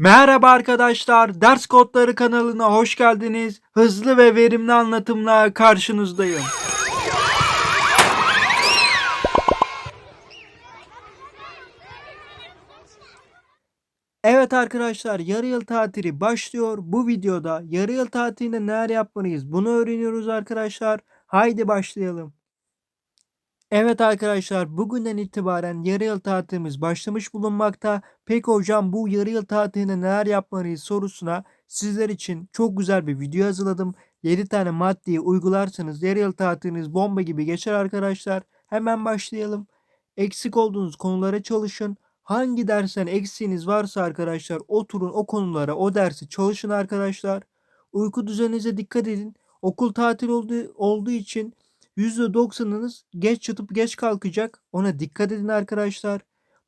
Merhaba arkadaşlar, Ders Kodları kanalına hoş geldiniz. Hızlı ve verimli anlatımla karşınızdayım. Evet arkadaşlar, yarı yıl tatili başlıyor. Bu videoda yarı yıl tatilinde neler yapmalıyız bunu öğreniyoruz arkadaşlar. Haydi başlayalım. Evet arkadaşlar bugünden itibaren yarı yıl tatilimiz başlamış bulunmakta. Peki hocam bu yarı yıl tatilinde neler yapmalıyız sorusuna sizler için çok güzel bir video hazırladım. 7 tane maddeyi uygularsanız yarı yıl tatiliniz bomba gibi geçer arkadaşlar. Hemen başlayalım. Eksik olduğunuz konulara çalışın. Hangi dersten eksiğiniz varsa arkadaşlar oturun o konulara o dersi çalışın arkadaşlar. Uyku düzeninize dikkat edin. Okul tatil olduğu, olduğu için %90'ınız geç yatıp geç kalkacak. Ona dikkat edin arkadaşlar.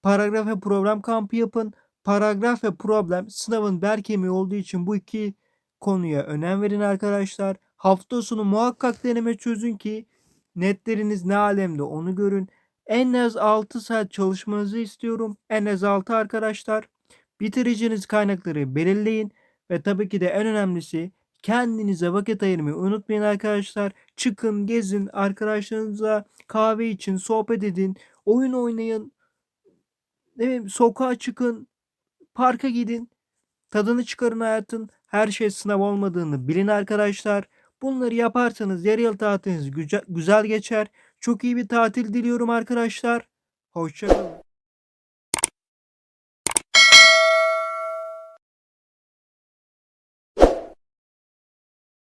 Paragraf ve problem kampı yapın. Paragraf ve problem sınavın bel kemiği olduğu için bu iki konuya önem verin arkadaşlar. Hafta sonu muhakkak deneme çözün ki netleriniz ne alemde onu görün. En az 6 saat çalışmanızı istiyorum. En az 6 arkadaşlar. Bitireceğiniz kaynakları belirleyin. Ve tabii ki de en önemlisi kendinize vakit ayırmayı unutmayın arkadaşlar. Çıkın, gezin, arkadaşlarınızla kahve için sohbet edin, oyun oynayın. Ne bileyim, sokağa çıkın, parka gidin. Tadını çıkarın hayatın. Her şey sınav olmadığını bilin arkadaşlar. Bunları yaparsanız yarı yıl tatiliniz güzel, güzel geçer. Çok iyi bir tatil diliyorum arkadaşlar. Hoşçakalın.